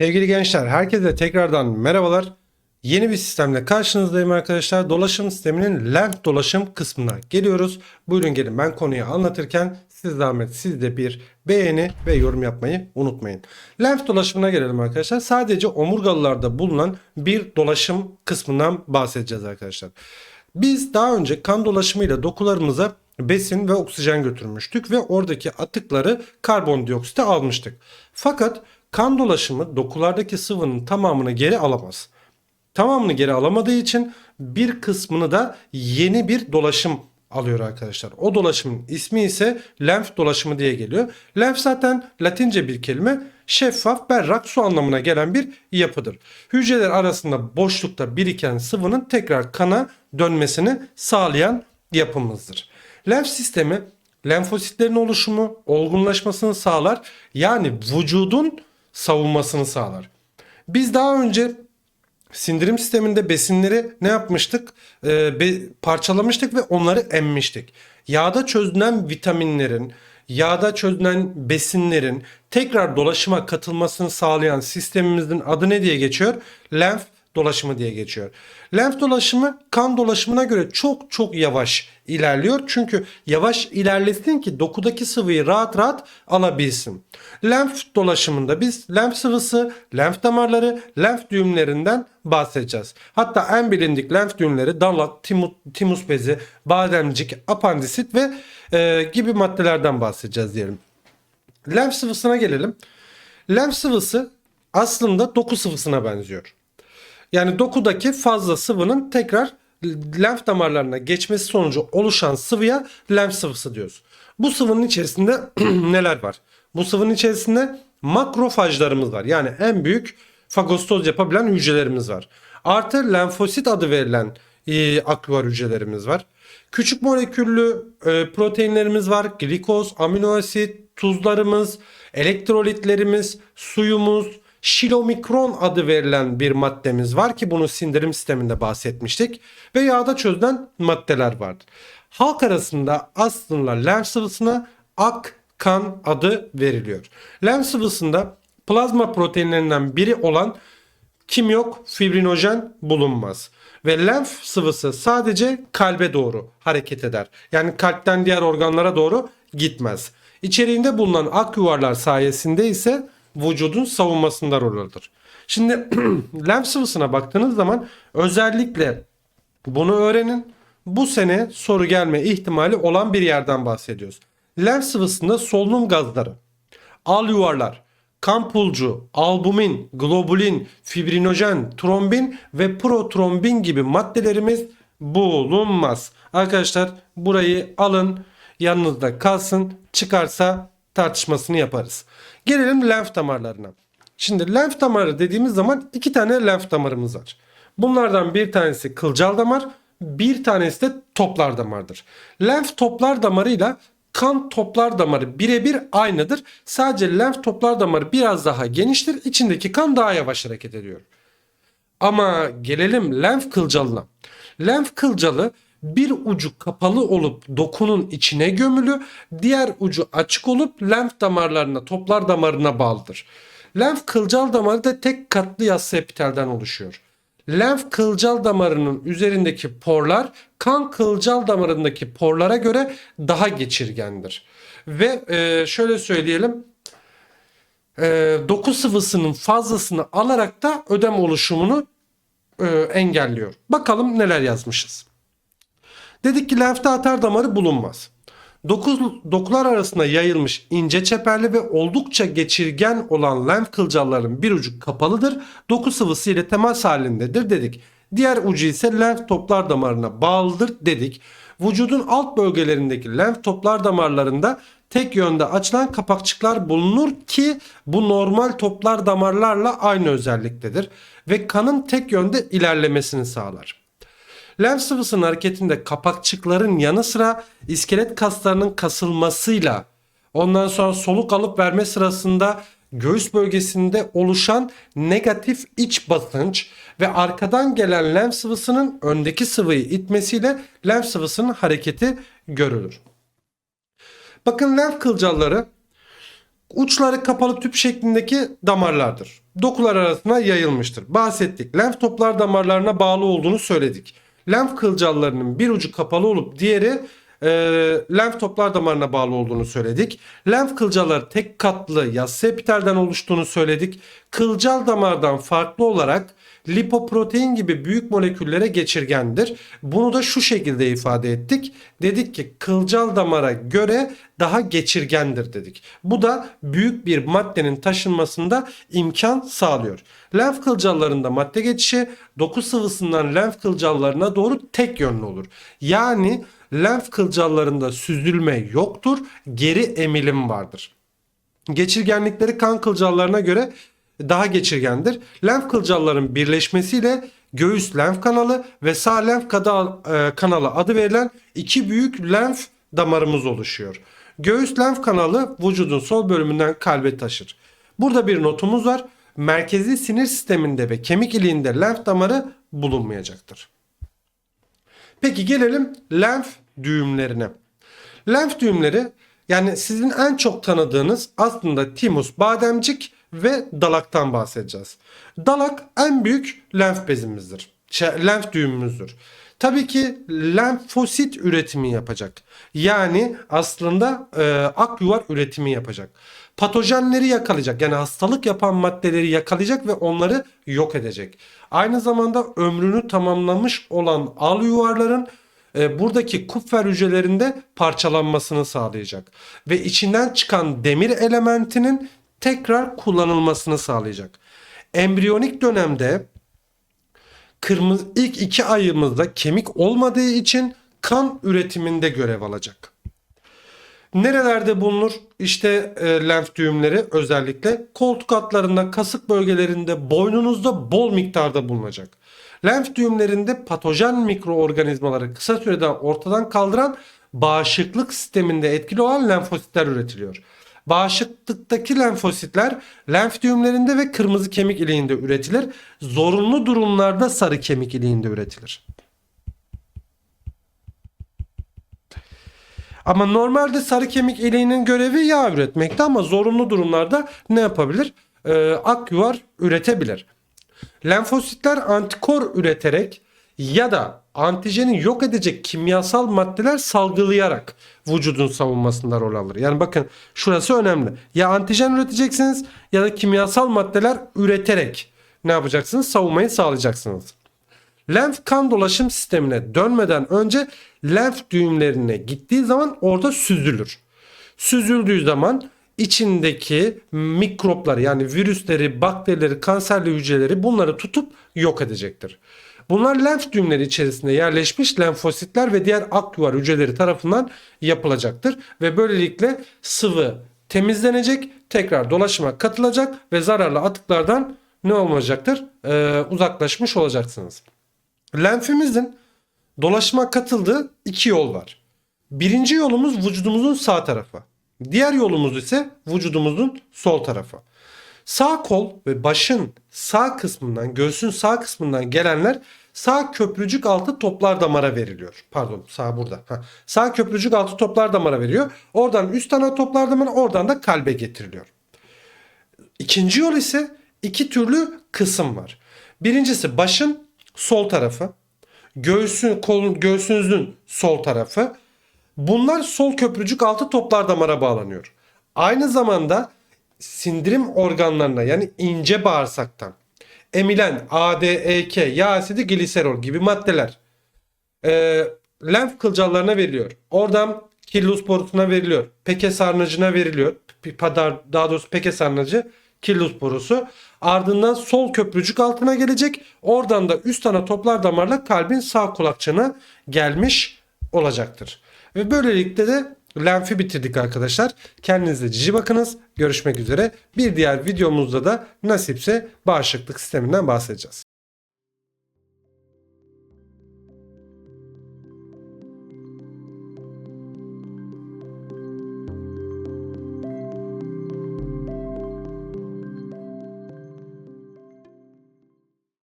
Sevgili gençler, herkese tekrardan merhabalar. Yeni bir sistemle karşınızdayım arkadaşlar. Dolaşım sisteminin lenf dolaşım kısmına geliyoruz. Buyurun gelin ben konuyu anlatırken siz zahmet siz de bir beğeni ve yorum yapmayı unutmayın. Lenf dolaşımına gelelim arkadaşlar. Sadece omurgalılarda bulunan bir dolaşım kısmından bahsedeceğiz arkadaşlar. Biz daha önce kan dolaşımıyla dokularımıza besin ve oksijen götürmüştük ve oradaki atıkları karbondioksite almıştık. Fakat kan dolaşımı dokulardaki sıvının tamamını geri alamaz. Tamamını geri alamadığı için bir kısmını da yeni bir dolaşım alıyor arkadaşlar. O dolaşımın ismi ise lenf dolaşımı diye geliyor. Lenf zaten latince bir kelime. Şeffaf, berrak su anlamına gelen bir yapıdır. Hücreler arasında boşlukta biriken sıvının tekrar kana dönmesini sağlayan yapımızdır. Lenf sistemi lenfositlerin oluşumu, olgunlaşmasını sağlar. Yani vücudun savunmasını sağlar. Biz daha önce sindirim sisteminde besinleri ne yapmıştık? Ee, be- parçalamıştık ve onları emmiştik. Yağda çözünen vitaminlerin, yağda çözünen besinlerin tekrar dolaşıma katılmasını sağlayan sistemimizin adı ne diye geçiyor? Lenf dolaşımı diye geçiyor. Lenf dolaşımı kan dolaşımına göre çok çok yavaş ilerliyor. Çünkü yavaş ilerlesin ki dokudaki sıvıyı rahat rahat alabilsin. Lenf dolaşımında biz lenf sıvısı, lenf damarları, lenf düğümlerinden bahsedeceğiz. Hatta en bilindik lenf düğümleri dalak, timus, timus bezi, bademcik, apandisit ve e, gibi maddelerden bahsedeceğiz diyelim. Lenf sıvısına gelelim. Lenf sıvısı aslında doku sıvısına benziyor. Yani dokudaki fazla sıvının tekrar lenf damarlarına geçmesi sonucu oluşan sıvıya lenf sıvısı diyoruz. Bu sıvının içerisinde neler var? Bu sıvının içerisinde makrofajlarımız var. Yani en büyük fagostoz yapabilen hücrelerimiz var. Artı lenfosit adı verilen e, akvar hücrelerimiz var. Küçük moleküllü e, proteinlerimiz var. Glikoz, amino asit, tuzlarımız, elektrolitlerimiz, suyumuz, şilomikron adı verilen bir maddemiz var ki bunu sindirim sisteminde bahsetmiştik. Ve yağda çözülen maddeler vardır. Halk arasında aslında lenf sıvısına ak kan adı veriliyor. Lenf sıvısında plazma proteinlerinden biri olan kim yok fibrinojen bulunmaz. Ve lenf sıvısı sadece kalbe doğru hareket eder. Yani kalpten diğer organlara doğru gitmez. İçeriğinde bulunan ak yuvarlar sayesinde ise vücudun savunmasında rol alır. Şimdi lenf sıvısına baktığınız zaman özellikle bunu öğrenin. Bu sene soru gelme ihtimali olan bir yerden bahsediyoruz. Lenf sıvısında solunum gazları, al yuvarlar, kan pulcu, albumin, globulin, fibrinojen, trombin ve protrombin gibi maddelerimiz bulunmaz. Arkadaşlar burayı alın yanınızda kalsın çıkarsa tartışmasını yaparız. Gelelim lenf damarlarına. Şimdi lenf damarı dediğimiz zaman iki tane lenf damarımız var. Bunlardan bir tanesi kılcal damar, bir tanesi de toplar damardır. Lenf toplar damarıyla kan toplar damarı birebir aynıdır. Sadece lenf toplar damarı biraz daha geniştir. İçindeki kan daha yavaş hareket ediyor. Ama gelelim lenf kılcalına. Lenf kılcalı bir ucu kapalı olup dokunun içine gömülü, diğer ucu açık olup lenf damarlarına, toplar damarına bağlıdır. Lenf kılcal damarı da tek katlı yassı epitelden oluşuyor. Lenf kılcal damarının üzerindeki porlar kan kılcal damarındaki porlara göre daha geçirgendir. Ve e, şöyle söyleyelim e, doku sıvısının fazlasını alarak da ödem oluşumunu e, engelliyor. Bakalım neler yazmışız. Dedik ki lenfte atar damarı bulunmaz. Dokuz, dokular arasında yayılmış ince çeperli ve oldukça geçirgen olan lenf kılcalların bir ucu kapalıdır. Doku sıvısı ile temas halindedir dedik. Diğer ucu ise lenf toplar damarına bağlıdır dedik. Vücudun alt bölgelerindeki lenf toplar damarlarında tek yönde açılan kapakçıklar bulunur ki bu normal toplar damarlarla aynı özelliktedir ve kanın tek yönde ilerlemesini sağlar. Lenf sıvısının hareketinde kapakçıkların yanı sıra iskelet kaslarının kasılmasıyla ondan sonra soluk alıp verme sırasında göğüs bölgesinde oluşan negatif iç basınç ve arkadan gelen lenf sıvısının öndeki sıvıyı itmesiyle lenf sıvısının hareketi görülür. Bakın lenf kılcalları uçları kapalı tüp şeklindeki damarlardır. dokular arasına yayılmıştır. Bahsettik. Lenf toplar damarlarına bağlı olduğunu söyledik. Lenf kılcallarının bir ucu kapalı olup diğeri e, lenf toplar damarına bağlı olduğunu söyledik. Lenf kılcalları tek katlı yassı epitelden oluştuğunu söyledik. Kılcal damardan farklı olarak lipoprotein gibi büyük moleküllere geçirgendir. Bunu da şu şekilde ifade ettik. Dedik ki kılcal damara göre daha geçirgendir dedik. Bu da büyük bir maddenin taşınmasında imkan sağlıyor. Lenf kılcallarında madde geçişi doku sıvısından lenf kılcallarına doğru tek yönlü olur. Yani lenf kılcallarında süzülme yoktur, geri emilim vardır. Geçirgenlikleri kan kılcallarına göre daha geçirgendir. Lenf kılcalların birleşmesiyle göğüs lenf kanalı ve sağ lenf e, kanalı adı verilen iki büyük lenf damarımız oluşuyor. Göğüs lenf kanalı vücudun sol bölümünden kalbe taşır. Burada bir notumuz var. Merkezi sinir sisteminde ve kemik iliğinde lenf damarı bulunmayacaktır. Peki gelelim lenf düğümlerine. Lenf düğümleri yani sizin en çok tanıdığınız aslında timus, bademcik ve dalaktan bahsedeceğiz. Dalak en büyük lenf bezimizdir. Şey, lenf düğümümüzdür. Tabii ki lenfosit üretimi yapacak. Yani aslında e, ak yuvar üretimi yapacak. Patojenleri yakalayacak. Yani hastalık yapan maddeleri yakalayacak ve onları yok edecek. Aynı zamanda ömrünü tamamlamış olan al yuvarların e, buradaki kupfer hücrelerinde parçalanmasını sağlayacak. Ve içinden çıkan demir elementinin tekrar kullanılmasını sağlayacak. Embriyonik dönemde kırmızı ilk iki ayımızda kemik olmadığı için kan üretiminde görev alacak. Nerelerde bulunur? İşte e, lenf düğümleri özellikle koltuk altlarında, kasık bölgelerinde, boynunuzda bol miktarda bulunacak. Lenf düğümlerinde patojen mikroorganizmaları kısa sürede ortadan kaldıran bağışıklık sisteminde etkili olan lenfositler üretiliyor. Bağışıklıktaki lenfositler lenf düğümlerinde ve kırmızı kemik iliğinde üretilir. Zorunlu durumlarda sarı kemik iliğinde üretilir. Ama normalde sarı kemik iliğinin görevi yağ üretmekte ama zorunlu durumlarda ne yapabilir? Ee, ak yuvar üretebilir. Lenfositler antikor üreterek ya da antijeni yok edecek kimyasal maddeler salgılayarak vücudun savunmasında rol alır. Yani bakın şurası önemli. Ya antijen üreteceksiniz ya da kimyasal maddeler üreterek ne yapacaksınız? Savunmayı sağlayacaksınız. Lenf kan dolaşım sistemine dönmeden önce lenf düğümlerine gittiği zaman orada süzülür. Süzüldüğü zaman içindeki mikropları yani virüsleri, bakterileri, kanserli hücreleri bunları tutup yok edecektir. Bunlar lenf düğümleri içerisinde yerleşmiş lenfositler ve diğer ak hücreleri tarafından yapılacaktır. Ve böylelikle sıvı temizlenecek, tekrar dolaşıma katılacak ve zararlı atıklardan ne olmayacaktır? Ee, uzaklaşmış olacaksınız. Lenfimizin dolaşıma katıldığı iki yol var. Birinci yolumuz vücudumuzun sağ tarafı. Diğer yolumuz ise vücudumuzun sol tarafı. Sağ kol ve başın sağ kısmından, göğsün sağ kısmından gelenler sağ köprücük altı toplar damara veriliyor. Pardon sağ burada. Ha. Sağ köprücük altı toplar damara veriyor. Oradan üst ana toplar damara oradan da kalbe getiriliyor. İkinci yol ise iki türlü kısım var. Birincisi başın sol tarafı, göğsün kolun göğsünüzün sol tarafı. Bunlar sol köprücük altı toplar damara bağlanıyor. Aynı zamanda sindirim organlarına yani ince bağırsaktan emilen A, D, E, K, yağ asidi, gliserol gibi maddeler e, lenf kılcallarına veriliyor. Oradan killus borusuna veriliyor. Peke sarnıcına veriliyor. Padar, daha doğrusu peke sarnıcı killus borusu. Ardından sol köprücük altına gelecek. Oradan da üst ana toplar damarla kalbin sağ kulakçığına gelmiş olacaktır. Ve böylelikle de lenfi bitirdik arkadaşlar. Kendinize cici bakınız. Görüşmek üzere. Bir diğer videomuzda da nasipse bağışıklık sisteminden bahsedeceğiz.